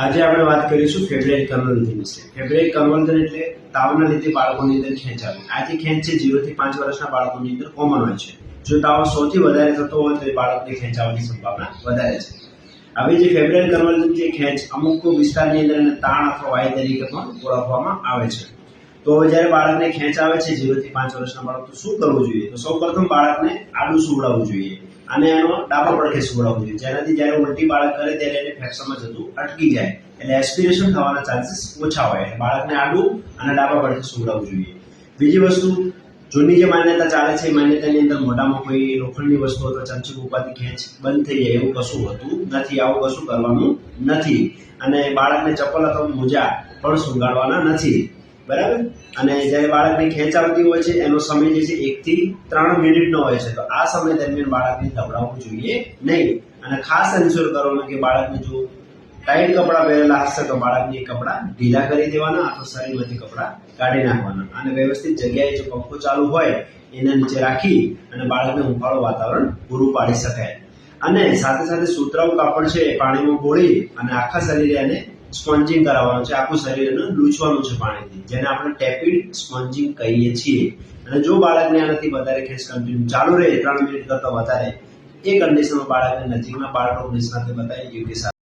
આજે આપણે વાત કરીશું ફેબ્રુઆરી કન્વર્ઝન વિશે. ફેબ્રુઆરી કન્વર્ઝન એટલે તાવના લીધે બાળકોની અંદર ખેંચ આવે આ ખેંચ છે જીરો થી પાંચ વર્ષના બાળકોની અંદર કોમન હોય છે. જો તાવ સૌથી વધારે થતો હોય તો એ બાળકને ખેંચાવાની સંભાવના વધારે છે. હવે જે ફેબ્રુઆરી કન્વર્ઝન જે ખેંચ, અમુક વિસ્તારની અંદર તાણ અથવા વાય તરીકે પણ ઓળખવામાં આવે છે. તો જ્યારે બાળકને ખેંચ આવે છે જીરો થી પાંચ વર્ષના બાળક, તો શું કરવું જોઈએ? તો સૌ પ્રથમ બાળકને આડું સુવડાવવું જોઈએ. અને એનો ડાબા પડખે સુવડાવવું જોઈએ જેનાથી જ્યારે ઉલટી બાળક કરે ત્યારે એને ફેફસામાં જતું અટકી જાય. એટલે એસ્પિરેશન થવાના ચાન્સીસ ઓછા હોય. બાળકને આડું અને ડાબા પડખે સુવડાવવું જોઈએ. બીજી વસ્તુ, જૂની જે માન્યતા ચાલે છે, એ માન્યતાની અંદર મોઢામાં કોઈ લોખંડની વસ્તુ અથવા ચમચી ઉપાથી ખેંચ બંધ થઈ જાય એવું કશું હોતું નથી. આવું કશું કરવાનું નથી. અને બાળકને ચપ્પલ અથવા મોજા પણ સુંગાડવાના નથી. બરાબર? અને જ્યારે બાળકને ખેંચ આવતી હોય છે, એનો સમય જે છે એકથી ત્રણ મિનિટનો હોય છે. તો આ સમય દરમિયાન બાળકને દબડાવવું જોઈએ નહીં. અને ખાસ એન્શ્યોર કરવાનું કે બાળકને જો ટાઈટ કપડાં પહેરેલા હશે, તો બાળકને કપડાં ઢીલા કરી દેવાના અથવા શરીરમાંથી કપડાં કાઢી નાખવાના. અને વ્યવસ્થિત જગ્યાએ જો પંખો ચાલુ હોય, એના નીચે રાખી અને બાળકને હુંફાળું વાતાવરણ પૂરું પાડી શકાય. અને સાથે સાથે સુતરાઉ કાપડ છે પાણીમાં બોળી અને આખા શરીરે એને સ્પોન્જિંગ કરાવવાનું છે. આખું શરીરને લૂછવાનું છે પાણીથી. જેને આપણે ટેપિડ સ્પોન્જિંગ કહીએ છીએ. અને જો બાળકને આનાથી વધારે ખેંચ કન્ટિન્યુ ચાલુ રહે, ત્રણ મિનિટ કરતાં વધારે, એ કન્ડિશનમાં બાળકને નજીકના બાળકો નિષ્ણાતે બતાવી યોગ્ય